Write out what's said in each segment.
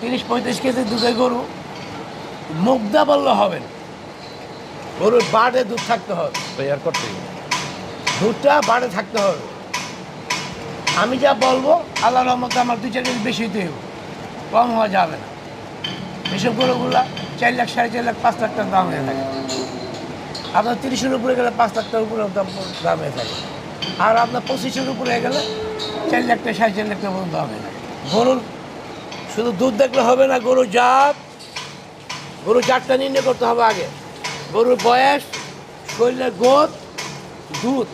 তিরিশ পঁয়ত্রিশ কেজি দুধের গরু মুগ্ধা বললে হবে না। গরুর বাড়ে দুধ থাকতে হবে। তৈরি করতে দুধটা বাড়ে থাকতে হবে। আমি যা বলব আল্লাহ রহমতে আমার দু চার কেজি বেশি দিতে হবে। কম হওয়া যাবে না। এসব গরুগুলা চার লাখ সাড়ে চার লাখ পাঁচ লাখ টাকা দাম হয়ে থাকে। আপনার তিরিশের উপরে গেলে পাঁচ লাখ টাকার উপরে দাম দাম হয়ে থাকে। আর আপনার পঁচিশের উপরে গেলে চার লাখ টাকা সাড়ে চার লাখ টাকা দাম হয়ে থাকে। গরুর শুধু দুধ দেখলে হবে না গরুর জাত। গরুর জাতটা নির্ণয় করতে হবে আগে। গরুর বয়স শরীরের গোদ দুধ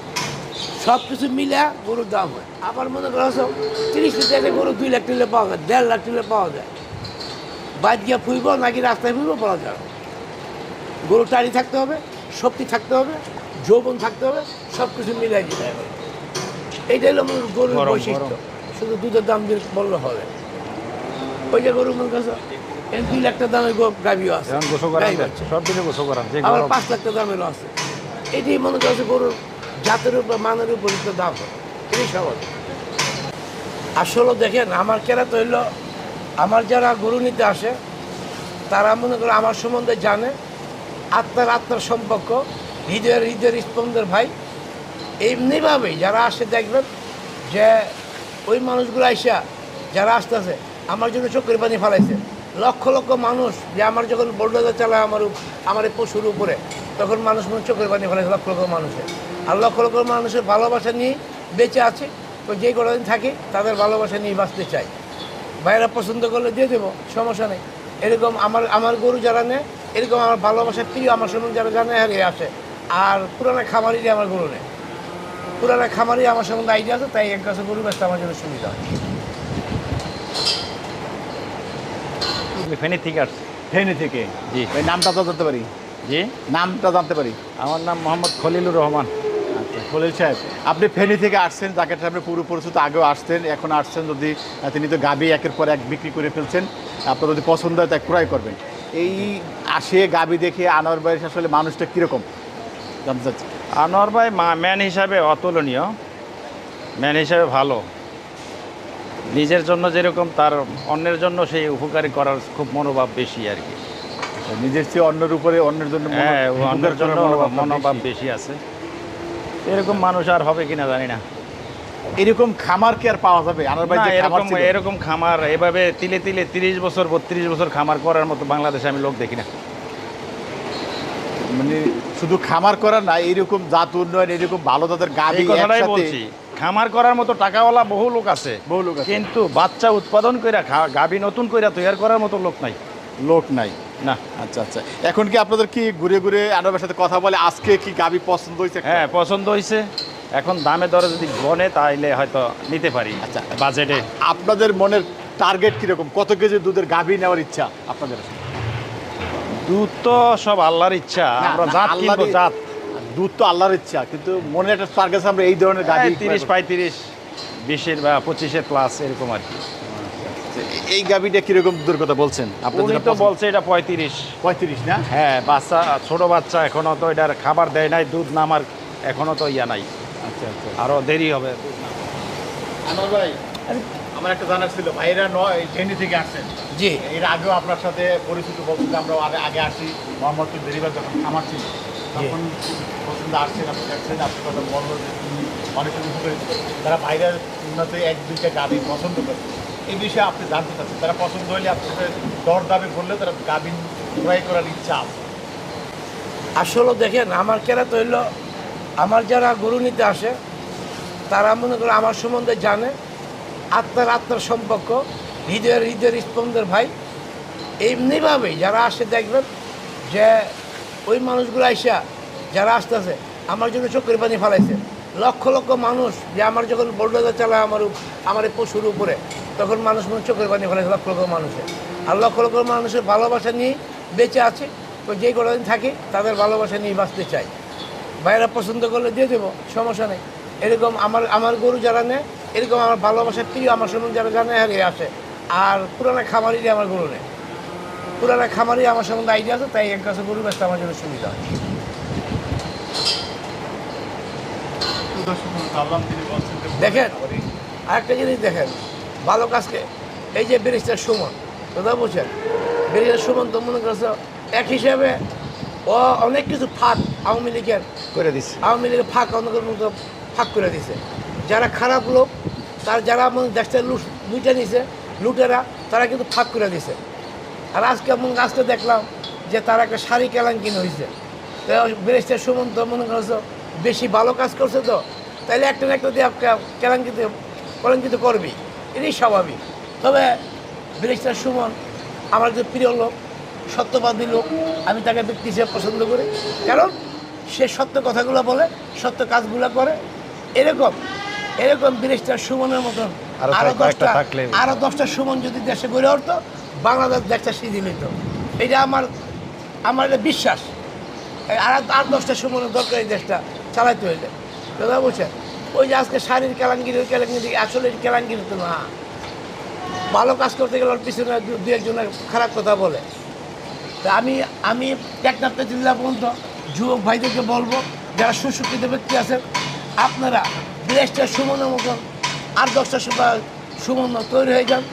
সব কিছু মিলে গরুর দাম হয়। আবার মনে করো সব তিরিশ লিটারে গরু দুই লাখ টিলে পাওয়া যায় দেড় লাখ টিলে পাওয়া যায়। বাদ গিয়ে ফুইব নাকি রাস্তায় ফুইব পাওয়া যাবে গরু টাড়ি থাকতে হবে শক্তি থাকতে হবে যৌবন থাকতে হবে সব কিছু মিলাই দিতে হবে এইটাই হলো মূল গরুর বৈশিষ্ট্য। শুধু দুধের দাম দিয়ে বললে হবে। ওই যে গরু মনে করছ এই দুই লাখ টাকা দামের গাভিও আছে। এখন গোসল সব দিনে গোসল করান যে আবার পাঁচ লাখ টাকা দামেরও আছে। এটি মনে করছে গরুর জাতের উপর মানের উপর দাম এটাই সহজ। আসলে দেখেন আমার কেরা তো হইল আমার যারা গরু নিতে আসে তারা মনে করে আমার সম্বন্ধে জানে। আত্মার আত্মার সম্পর্ক হৃদয়ের হৃদয়ের স্পন্দের ভাই। এমনিভাবেই যারা আসে দেখবেন যে ওই মানুষগুলো আইসা যারা আসতেছে আমার জন্য চোখের পানি ফেলাইছে। লক্ষ লক্ষ মানুষ যে আমার যখন বোল্ডার চালায় আমার আমার পশুর উপরে, তখন মানুষ মনে হয় চোখের পানি ফেলাইছে, লক্ষ লক্ষ মানুষের। আর লক্ষ লক্ষ মানুষের ভালোবাসা নিয়ে বেঁচে আছে, তো যে কদিন থাকি, তাদের ভালোবাসা নিয়ে বাঁচতে চাই ভাইয়েরা পছন্দ করলে দিয়ে দেবো, সমস্যা নেই। এরকম আমার আমার গরু যারা নেয়, এরকম আমার ভালোবাসার প্রিয় আমার সম্বন্ধে যারা জানে আর এ আসে আর পুরানা খামারিরই আমার গরু নেয় পুরানা খামারি আমার সম্বন্ধে আইডিয়া আছে, তাই এক কাছে গরু ব্যস্ত আমার জন্য সুবিধা হয়। আপনি ফেনী থেকে আসছে। ফেনী থেকে? জি। ওই নামটা তো জানতে পারি। জি? নামটা জানতে পারি। আমার নাম মোহাম্মদ খলিলুর রহমান। আচ্ছা খলিল সাহেব আপনি ফেনী থেকে আসছেন যাকে আপনি পুরো পরিচিত আগেও আসছেন এখন আসছেন যদি তিনি তো গাবি একের পর এক বিক্রি করে ফেলছেন আপনার যদি পছন্দ হয় তাই ক্রয় করবেন। এই আসে গাবি দেখে আনোয়ার ভাইয়ের আসলে মানুষটা কীরকম? জানতে চাচ্ছি। আনোয়ার ভাই মা- ম্যান হিসাবে অতুলনীয়। ম্যান হিসাবে ভালো। নিজের জন্য যেরকম তার অন্যের জন্য সেই উপকারী করার খুব মনোভাব বেশি আর কি। নিজের চেয়ে অন্যের উপরে অন্যের জন্য হ্যাঁ অন্যের জন্য মনোভাব বেশি। আছে। এরকম মানুষ আর হবে কিনা জানি না। এরকম খামার কি আর পাওয়া যাবে? ভাই এরকম এরকম খামার এভাবে তিলে তিলে তিরিশ বছর বত্রিশ বছর খামার করার মতো বাংলাদেশে আমি লোক দেখি না। মানে শুধু খামার করা না এরকম জাত উন্নয়ন এরকম ভালো তাদের গাবি কথাটাই বলছি। খামার করার মতো টাকাওয়ালা বহু লোক আছে। বহু লোক কিন্তু বাচ্চা উৎপাদন কইরা খা- গাভী নতুন কইরা তৈরি করার মতো লোক নাই। লোক নাই। না। আচ্ছা আচ্ছা। এখন কি আপনাদের কি ঘুরে ঘুরে আনোয়ারের সাথে কথা বলে আজকে কি গাবি পছন্দ হয়েছে হ্যাঁ পছন্দ হয়েছে এখন দামে দরে যদি বনে তাইলে হয়তো নিতে পারি আচ্ছা। বাজেটে। আপনাদের মনের টার্গেট কীরকম? কত কেজি দুধের গাভি নেওয়ার ইচ্ছা আপনাদের? দুধ তো সব আল্লাহর ইচ্ছা আমরা জাত কিনবো জাত। দুধ তো আল্লাহর ইচ্ছা কিন্তু মনে একটা টার্গেট আমরা এই ধরনের এই তিরিশ পঁয়ত্রিশ বিশের বা পঁচিশের প্লাস এরকম আর কি। এই গাভিটা কীরকম দুধের কথা বলছেন? আপনাদের তো বলছে এটা পঁয়ত্রিশ। পঁয়ত্রিশ না? হ্যাঁ বাচ্চা ছোট বাচ্চা এখনও তো এটার খাবার দেয় নাই দুধ নামার এখনও তো ইয়া নাই। আচ্ছা আচ্ছা। আরও দেরি হবে। আনোয়ার ভাই আমার একটা জানার ছিল ভাইরা নয় ট্রেনি থেকে আসছেন। জি। এর আগেও আপনার সাথে পরিচিত বলতে আমরা আগে আসি মোহাম্মদপুর বেরিবার যখন খামার ছিল তখন পছন্দ আসছেন আপনি দেখছেন আপনার কথা বলল যে মানুষের উপকারিত তারা বাইরে উন্নত এক দুইটা গাভি পছন্দ করে এই বিষয়ে আপনি জানতে চাচ্ছেন। তারা পছন্দ হলে আপনাদের দর দামে বললে তারা গাভি ক্রয় করার ইচ্ছা আছে। আসলে দেখেন আমার কেরা তো হইল আমার যারা গরু নিতে আসে তারা মনে করে আমার সম্বন্ধে জানে। আত্মার আত্মার সম্পর্ক, হৃদয়ের হৃদয়ের স্পন্দের ভাই। এমনিভাবেই যারা আসে দেখবেন যে ওই মানুষগুলো আইসা, যারা আসতেছে, আমার জন্য চোখের পানি ফেলাইছে। লক্ষ লক্ষ মানুষ যে আমার যখন বোল্ডার চালায় আমার আমার এই পশুর উপরে, তখন মানুষ মনে চোখের পানি ফেলাইছে লক্ষ লক্ষ মানুষের। আর লক্ষ লক্ষ মানুষের ভালোবাসা নিয়ে বেঁচে আছে, তো যে কদিন থাকি তাদের ভালোবাসা নিয়ে বাঁচতে চাই ভাইয়েরা পছন্দ করলে দিয়ে দেবো, সমস্যা নেই। এরকম আমার আমার গরু যারা নেয় এরকম আমার ভালোবাসার প্রিয় আমার সম্বন্ধে যারা জানে আর এ আসে আর পুরানা খামারিরই আমার গরু নেয় পুরানা খামারি আমার সম্বন্ধে আইডিয়া আছে তাই এক কাছে গরু ব্যস্ত আমার জন্য সুবিধা হয়। দেখেন আরেকটা জিনিস দেখেন ভালো কাজকে এই যে ব্যারিস্টার সুমন কথা বলছেন ব্যারিস্টার সুমন তো মনে করছে এক হিসাবে ও অনেক কিছু ফাঁক আওয়ামী লীগের করে দিচ্ছে আওয়ামী লীগের ফাঁক অনেক মতো ফাঁক করে দিছে। যারা খারাপ লোক তার যারা মনে দেশটা লুট, লুটে নিছে, লুটেরা, তারা কিন্তু ফাঁক করে দিছে। আর আজকে মনে আজকে দেখলাম যে তারা একটা শাড়ি কেলাঙ্কিন হয়েছে তো ব্যারিস্টার সুমন্ত মনে করছ, বেশি ভালো কাজ করছে তো, তাইলে একটা না একটা দিয়ে কেলাঙ্কিত, কলঙ্কিত করবি। এটাই স্বাভাবিক। তবে ব্যারিস্টার সুমন আমার যে প্রিয় লোক, সত্যবাদী লোক, আমি তাকে ব্যক্তি হিসেবে পছন্দ করি। কারণ সে সত্য কথাগুলো বলে, সত্য কাজগুলো করে। এরকম এরকম ব্যারিস্টার সুমনের মতন। আরও দশটা থাকলে- আরও দশটা সুমন যদি দেশে গড়ে উঠতো বাংলাদেশ দেশটা সিঁড়ি নিত। এটা আমার আমার এটা বিশ্বাস। আর আর দশটা সুমনের দরকার এই দেশটা চালাইতে হইলে। কথা বলছেন ওই যে আজকে শাড়ির কেলাঙ্গিরি ওই কেলাঙ্গিরি আসলে কেলাঙ্গিরি তো না। ভালো কাজ করতে গেলে ওর পিছনে দু একজনের খারাপ কথা বলে। তা আমি আমি টেকনাফতে জেলা পর্যন্ত যুবক ভাইদেরকে বলব যারা সুশিক্ষিত ব্যক্তি আছেন আপনারা দেশটা সুমনের মতন আর দশটা সুমন তৈরি হয়ে যান।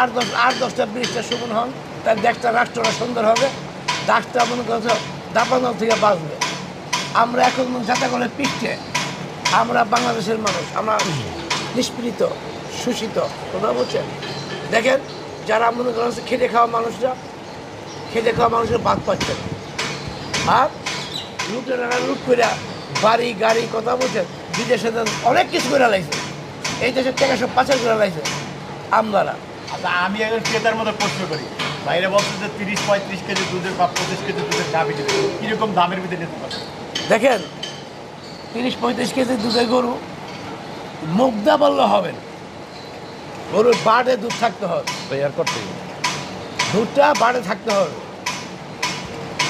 আর দশ আর দশটা ব্রিজটা সুমন হন, তার দেশটা, রাষ্ট্রটা সুন্দর হবে। দাসটা মনে করছ দাপানোর থেকে বাঁচবে। আমরা এখন যাতে করে পিঠে, আমরা বাংলাদেশের মানুষ, আমরা নিষ্পীড়িত শোষিত, কথা বলছেন? দেখেন, যারা মনে করেন খেটে খাওয়া মানুষরা, খেটে খাওয়া মানুষের বাদ পাচ্ছে। আর লুটেরা লুট করে বাড়ি, গাড়ি, কথা বলছেন? বিদেশে অনেক কিছু করে লাইছে। এই দেশের টাকা সব পাচার করে লাইছে। আমদারা আচ্ছা আমি একজন ক্রেতার মতো প্রশ্ন করি। বাইরে বলছে যে তিরিশ পঁয়ত্রিশ কেজি দুধের বা পঁচিশ কেজি দুধের গাভি দেবে কীরকম দামের ভিতরে নিতে পারবে? দেখেন তিরিশ পঁয়ত্রিশ কেজি দুধের গরু মুগ্ধা বললে হবে না। গরুর বাড়ে দুধ থাকতে হবে। তৈরি করতে হবে। দুধটা বাড়ে থাকতে হবে।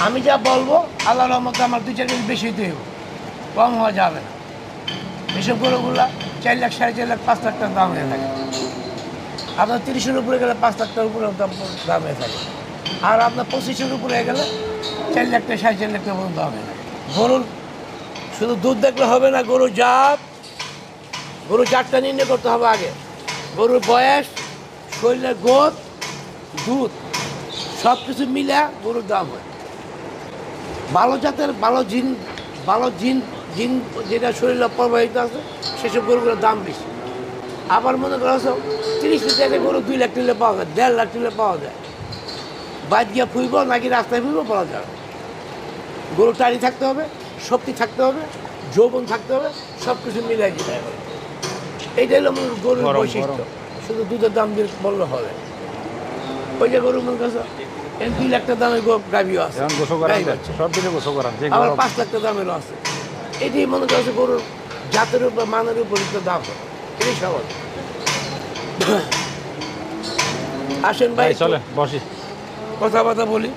আমি যা বলব আল্লাহ রহমতে আমার দুই চার কেজি বেশি হইতে হবে কম হওয়া যাবে না। এসব গরুগুলা চার লাখ, সাড়ে চার লাখ, পাঁচ লাখ টাকা দাম হয়ে থাকে। আপনার তিরিশের উপরে গেলে পাঁচ লাখ টাকার উপরে দাম দাম হয়ে থাকে। আর আপনার পঁচিশের উপরে গেলে চার লাখ টাকা, সাড়ে চার লাখ টাকা পর্যন্ত দাম হয়ে থাকে। গরুর শুধু দুধ দেখলে হবে না, গরুর জাত, গরুর জাতটা নির্ণয় করতে হবে আগে। গরুর বয়স, শরীরের গোদ দুধ সব কিছু মিলে গরুর দাম হয়। ভালো জাতের, ভালো জিন ভালো জিন জিন যেটা শরীরে প্রবাহিত আছে সেসব গরুগুলোর দাম বেশি। আবার মনে করা হচ্ছে তিরিশ লিটারের গরু দুই লাখ টিলে পাওয়া যায় দেড় লাখ টিলে পাওয়া যায়। বাইর গিয়ে ফুইব নাকি রাস্তায় ফুইব পাওয়া যাবে। গরু টাড়ি থাকতে হবে শক্তি থাকতে হবে যৌবন থাকতে হবে সব কিছু মিলাই দিতে হবে। এইটাই হলো গরুর বৈশিষ্ট্য। শুধু দুধের দাম দিয়ে বললে হবে। ওই যে গরু মনে করছ দুই লাখ টাকা দামের গো- গাভিও আছে। সব দিনে গোসল করান আবার পাঁচ লাখ টাকা দামেরও আছে। এটি মনে করছে গরুর জাতের উপর মানের উপর দাম। এটি এটাই সহজ। আসেন ভাই ভাই চলে বসি। কথাবার্তা বলি।